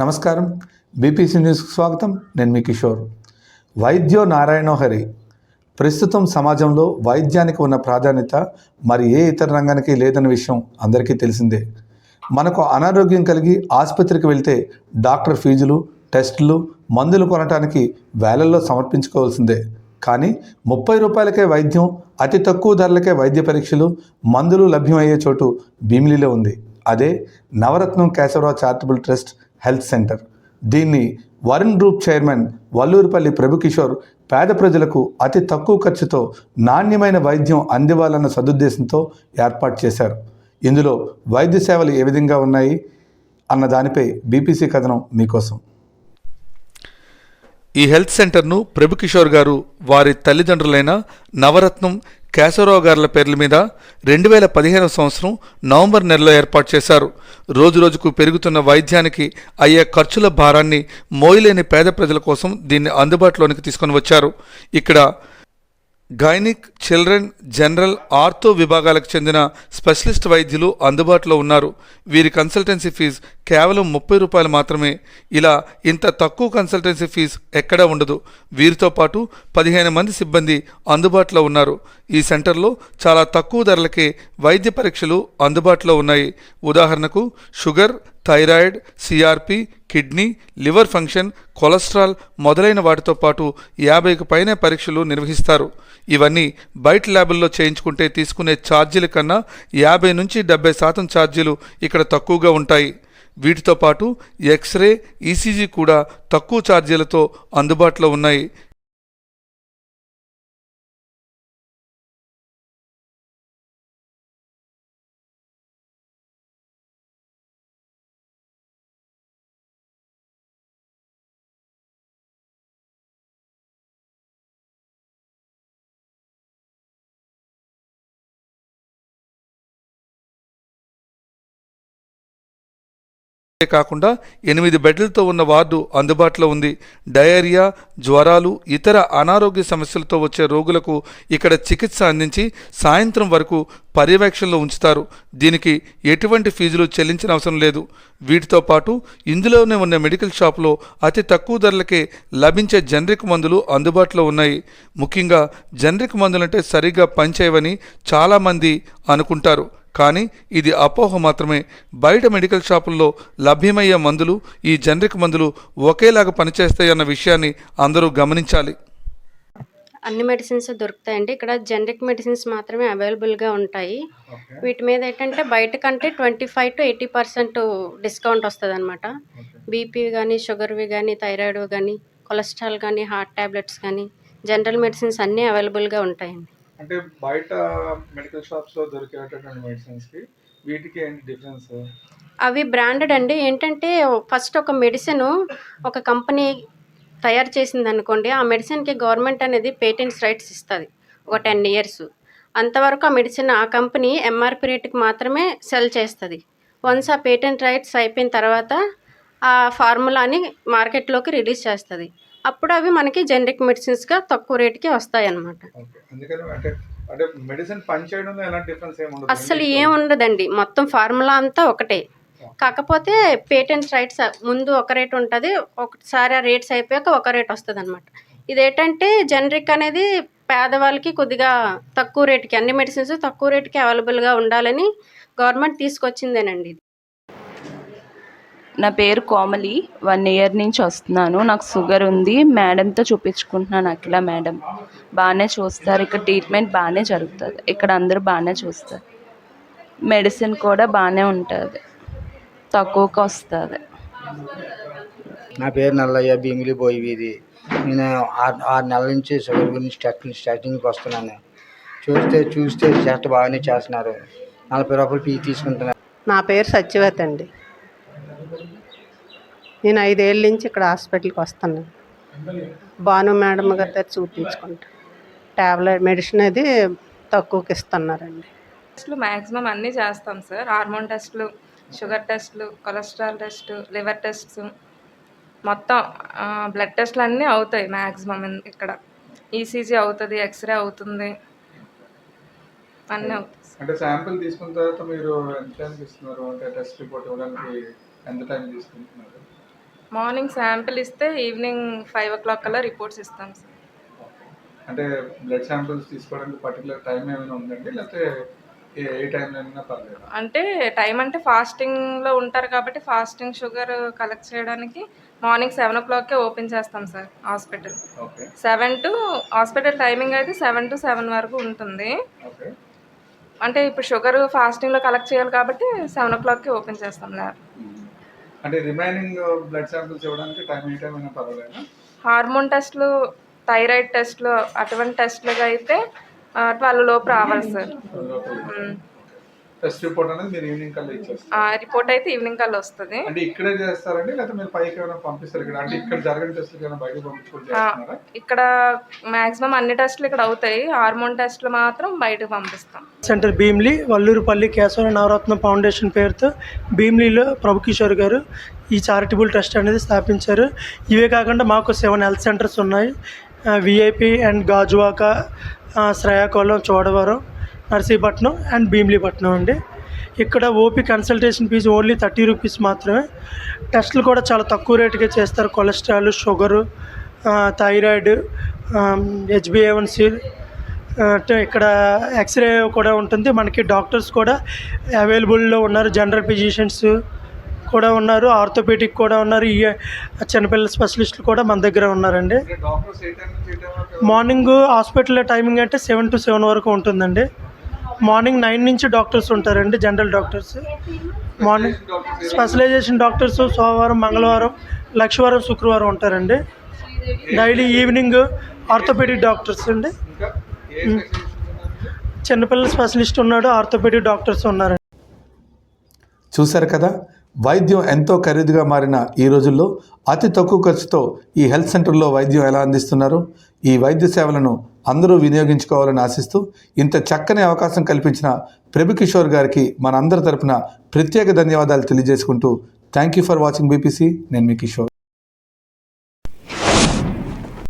నమస్కారం. బీపీసీ న్యూస్కి స్వాగతం. నేను మీ కిషోర్. వైద్యో నారాయణో హరి. ప్రస్తుతం సమాజంలో వైద్యానికి ఉన్న ప్రాధాన్యత మరి ఏ ఇతర రంగానికి లేదన్న విషయం అందరికీ తెలిసిందే. మనకు అనారోగ్యం కలిగి ఆసుపత్రికి వెళ్తే డాక్టర్ ఫీజులు టెస్టులు మందులు కొనటానికి వేలల్లో సమర్పించుకోవాల్సిందే. కానీ ముప్పై రూపాయలకే వైద్యం అతి తక్కువ ధరలకే వైద్య పరీక్షలు మందులు లభ్యమయ్యే చోటు భీమిలిలో ఉంది. అదే Navaratnam Keshavarao charitable trust health centre. దీన్ని వరుణ్ గ్రూప్ చైర్మన్ వల్లూరుపల్లి ప్రభుకిషోర్ పేద ప్రజలకు అతి తక్కువ ఖర్చుతో నాణ్యమైన వైద్యం అందివ్వాలన్న సదుద్దేశంతో ఏర్పాటు చేశారు. ఇందులో వైద్య సేవలు ఏ విధంగా ఉన్నాయి అన్న దానిపై బీపీసీ కథనం మీకోసం. ఈ హెల్త్ సెంటర్ను ప్రభుకిషోర్ గారు వారి తల్లిదండ్రులైన నవరత్నం కేశవరావు గారుల పేర్ల మీద రెండు వేల పదిహేనవ సంవత్సరం నవంబర్ నెలలో ఏర్పాటు చేశారు. రోజురోజుకు పెరుగుతున్న వైద్యానికి అయ్యే ఖర్చుల భారాన్ని మోయలేని పేద ప్రజల కోసం దీన్ని అందుబాటులోనికి తీసుకొని వచ్చారు. ఇక్కడ గైనిక్ చిల్డ్రన్ జనరల్ ఆర్థో విభాగాలకు చెందిన స్పెషలిస్ట్ వైద్యులు అందుబాటులో ఉన్నారు. వీరి కన్సల్టెన్సీ ఫీజు కేవలం ముప్పై రూపాయలు మాత్రమే. ఇలా ఇంత తక్కువ కన్సల్టెన్సీ ఫీజు ఎక్కడా ఉండదు. వీరితో పాటు పదిహేను మంది సిబ్బంది అందుబాటులో ఉన్నారు. ఈ సెంటర్లో చాలా తక్కువ ధరలకే వైద్య పరీక్షలు అందుబాటులో ఉన్నాయి. ఉదాహరణకు sugar thyroid CRP kidney liver function cholesterol మొదలైన వాటితో పాటు యాభైకి పైనే పరీక్షలు నిర్వహిస్తారు. ఇవన్నీ బయట ల్యాబుల్లో చేయించుకుంటే తీసుకునే ఛార్జీల కన్నా యాభై నుంచి డెబ్బై శాతం ఛార్జీలు ఇక్కడ తక్కువగా ఉంటాయి. వీటితో పాటు ఎక్స్రే ఈసీజీ కూడా తక్కువ ఛార్జీలతో అందుబాటులో ఉన్నాయి. కాకుండా ఎనిమిది బెడ్లతో ఉన్న వార్డు అందుబాటులో ఉంది. డయేరియా జ్వరాలు ఇతర అనారోగ్య సమస్యలతో వచ్చే రోగులకు ఇక్కడ చికిత్స అందించి సాయంత్రం వరకు పర్యవేక్షణలో ఉంచుతారు. దీనికి ఎటువంటి ఫీజులు చెల్లించిన అవసరం లేదు. వీటితో పాటు ఇందులోనే ఉన్న మెడికల్ షాపులో అతి తక్కువ ధరలకే లభించే జనరిక్ మందులు అందుబాటులో ఉన్నాయి. ముఖ్యంగా జనరిక్ మందులంటే సరిగ్గా పనిచేయవని చాలామంది అనుకుంటారు. కానీ ఇది అపోహ మాత్రమే. బయట మెడికల్ షాపుల్లో లభ్యమయ్యే మందులు ఈ జనరిక్ మందులు ఒకేలాగా పనిచేస్తాయన్న విషయాన్ని అందరూ గమనించాలి. అన్ని మెడిసిన్స్ దొరుకుతాయండి. ఇక్కడ జనరిక్ మెడిసిన్స్ మాత్రమే అవైలబుల్గా ఉంటాయి. వీటి మీద ఏంటంటే బయట కంటే twenty five to eighty percent discount వస్తుంది అనమాట బీపీ కానీ షుగర్వి కానీ థైరాయిడ్ కానీ కొలెస్ట్రాల్ కానీ హార్ట్ ట్యాబ్లెట్స్ కానీ జనరల్ మెడిసిన్స్ అన్నీ అవైలబుల్గా ఉంటాయండి. అంటే బయట మెడికల్ షాప్స్లో దొరికేటటువంటి మెడిసిన్స్కి వీటికి ఏంటి డిఫరెన్స్ అవి బ్రాండెడ్ అండి. ఏంటంటే ఫస్ట్ ఒక మెడిసిన్ ఒక కంపెనీ తయారు చేసింది అనుకోండి ఆ మెడిసిన్కి గవర్నమెంట్ అనేది పేటెంట్స్ రైట్స్ ఇస్తుంది. ఒక టెన్ ఇయర్స్ అంతవరకు ఆ మెడిసిన్ ఆ కంపెనీ ఎంఆర్పి రేట్కి మాత్రమే సెల్ చేస్తుంది. వన్స్ ఆ పేటెంట్ రైట్స్ అయిపోయిన తర్వాత ఆ ఫార్ములాని మార్కెట్లోకి రిలీజ్ చేస్తుంది. అప్పుడు అవి మనకి జనరిక్ మెడిసిన్స్గా తక్కువ రేటుకి వస్తాయి అన్నమాట అంటే అంటే మెడిసిన్ పనిచేయడంలో ఎలాంటి డిఫరెన్స్ ఏమి ఉండదు. అస్సలు ఏం ఉండదండి. మొత్తం ఫార్ములా అంతా ఒకటే. కాకపోతే పేటెంట్స్ రైట్స్ ముందు ఒక రేట్ ఉంటుంది ఒకసారి ఆ రేట్స్ అయిపోయాక ఒక రేట్ వస్తుంది అనమాట ఇదేంటంటే జనరిక్ అనేది పేదవాళ్ళకి కొద్దిగా తక్కువ రేటుకి అన్ని మెడిసిన్స్ తక్కువ రేటుకి అవైలబుల్గా ఉండాలని గవర్నమెంట్ తీసుకొచ్చిందేనండి ఇది. నా పేరు కోమలి. వన్ ఇయర్ నుంచి వస్తున్నాను. నాకు షుగర్ ఉంది. మేడంతో చూపించుకుంటున్నాను అఖిల మేడం. బాగానే చూస్తారు. ఇక్కడ ట్రీట్మెంట్ బాగానే జరుగుతుంది. ఇక్కడ అందరూ బాగానే చూస్తారు. మెడిసిన్ కూడా బాగానే ఉంటుంది. తక్కువకి వస్తుంది. నా పేరు నల్లయ్య. భీమిలి పోయి వీధి నేను ఆరు ఆరు నెలల నుంచి షుగర్ గురించి స్టార్టింగ్ స్టార్టింగ్కి వస్తున్నాను. చూస్తే చూస్తే టెస్ట్ బాగానే చేస్తున్నారు. నలభై రూపాయలు ఫీ తీసుకుంటున్నారు. నా పేరు సత్యవతి అండి. నేను ఐదేళ్ళ నుంచి ఇక్కడ హాస్పిటల్కి వస్తున్నాను. భాను మేడం గారి దగ్గర చూపించుకుంటా. ట్యాబ్లెట్ మెడిసిన్ అది తక్కువకి ఇస్తున్నారండి. టెస్ట్లు మ్యాక్సిమం అన్నీ చేస్తాం సార్. హార్మోన్ టెస్ట్లు షుగర్ టెస్ట్లు కొలెస్ట్రాల్ టెస్ట్ లివర్ టెస్ట్స్ మొత్తం బ్లడ్ టెస్ట్లు అన్నీ అవుతాయి మ్యాక్సిమం ఇక్కడ. ఈసీజీ అవుతుంది ఎక్స్రే అవుతుంది. అన్నీ అవుతాయి అంటే శాంపిల్ తీసుకున్న తర్వాత మీరు ఎంత టైం ఇస్తున్నారు? అంటే టెస్ట్ రిపోర్ట్ ఇవ్వడానికి ఎంత టైం తీసుకుంటున్నారు? మార్నింగ్ శాంపిల్ ఇస్తే ఈవినింగ్ ఫైవ్ ఓ క్లాక్ కల్లా రిపోర్ట్స్ ఇస్తాం సార్. అంటే బ్లడ్ శాంపిల్స్ తీసుకోవడానికి పర్టికులర్ టైం ఏమైనా ఉందండి? లేకపోతే ఏ టైంలో పర్లేదు? అంటే టైం అంటే ఫాస్టింగ్లో ఉంటారు కాబట్టి ఫాస్టింగ్ షుగర్ కలెక్ట్ చేయడానికి మార్నింగ్ సెవెన్ ఓ క్లాక్కే ఓపెన్ చేస్తాం sir hospital. Okay. Seven to hospital timing అయితే సెవెన్ టు సెవెన్ వరకు ఉంటుంది. ఓకే. అంటే ఇప్పుడు షుగర్ ఫాస్టింగ్లో కలెక్ట్ చేయాలి కాబట్టి సెవెన్ ఓ క్లాక్కి ఓపెన్ చేస్తాం ల్యాబ్. అంటే రిమైనింగ్ బ్లడ్ శాంపిల్స్ ఇవ్వడానికి టైం ఏ టైం అయినా పర్వాలేదా? హార్మోన్ టెస్ట్లు థైరాయిడ్ టెస్ట్లు అటువంటి టెస్ట్లుగా అయితే ట్వెల్వ్ లోపు రావాలి సార్. టెస్ట్ రిపోర్ట్ అనేది మీరు ఈవినింగ్ కల్లా ఇచ్చేస్తారు. రిపోర్ట్ అయితే ఈవినింగ్ కల్లా వస్తుంది. అంటే ఇక్కడే చేస్తారండి లేకపోతే మీరు పైకి ఏమైనా పంపిస్తారు ఇక్కడ? అంటే ఇక్కడ జరగని టెస్ట్లు ఏమైనా చేస్తున్నారా? ఇక్కడ మాక్సిమం అన్ని టెస్ట్లు ఇక్కడ అవుతాయి. హార్మోన్ టెస్ట్లు మాత్రం బయటకు పంపిస్తాం. సెంటర్ భీమ్లీ వల్లూరుపల్లి కేశవ నవరత్న ఫౌండేషన్ పేరుతో భీమ్లీలో ప్రభుకిషోర్ గారు ఈ చారిటబుల్ ట్రస్ట్ అనేది స్థాపించారు. ఇవే కాకుండా మాకు సెవెన్ హెల్త్ సెంటర్స్ ఉన్నాయి. విఐపి అండ్ గాజువాక ఆ, శ్రేయాకోళం చోడవరం నర్సీపట్నం అండ్ భీమ్లీపట్నం అండి. ఇక్కడ OP consultation fee only thirty rupees మాత్రమే. టెస్టులు కూడా చాలా తక్కువ రేటుకే చేస్తారు. కొలెస్ట్రాల్ షుగరు థైరాయిడ్ హెచ్బిఏవన్సీ ఇక్కడ ఎక్స్రే కూడా ఉంటుంది. మనకి డాక్టర్స్ కూడా అవైలబుల్లో ఉన్నారు. జనరల్ ఫిజిషియన్స్ కూడా ఉన్నారు. ఆర్థోపెడిక్ కూడా ఉన్నారు. ఈ చిన్నపిల్లల స్పెషలిస్టులు కూడా మన దగ్గర ఉన్నారండి. మార్నింగ్ హాస్పిటల్ టైమింగ్ అంటే సెవెన్ టు సెవెన్ వరకు ఉంటుందండి. మార్నింగ్ నైన్ నుంచి డాక్టర్స్ ఉంటారండి general doctors. Morning specialisation doctors సోమవారం మంగళవారం లక్షవారం శుక్రవారం ఉంటారండి. డైలీ ఈవినింగ్ ఆర్థోపెడిక్ డాక్టర్స్ అండి. చిన్నపిల్లల స్పెషలిస్ట్ ఉన్నాడు ఆర్థోపెడిక్ డాక్టర్స్ ఉన్నారండి. చూశారు కదా వైద్యం ఎంతో ఖరీదుగా మారిన ఈ రోజుల్లో అతి తక్కువ ఖర్చుతో ఈ హెల్త్ సెంటర్లో వైద్యం ఎలా అందిస్తున్నారు? ఈ వైద్య సేవలను అందరూ వినియోగించుకోవాలని ఆశిస్తూ ఇంత చక్కని అవకాశం కల్పించిన ప్రభు కిషోర్ గారికి మనందరి తరపున ప్రత్యేక ధన్యవాదాలు తెలియజేసుకుంటూ thank you for watching BPC. నేను మీ కిషోర్.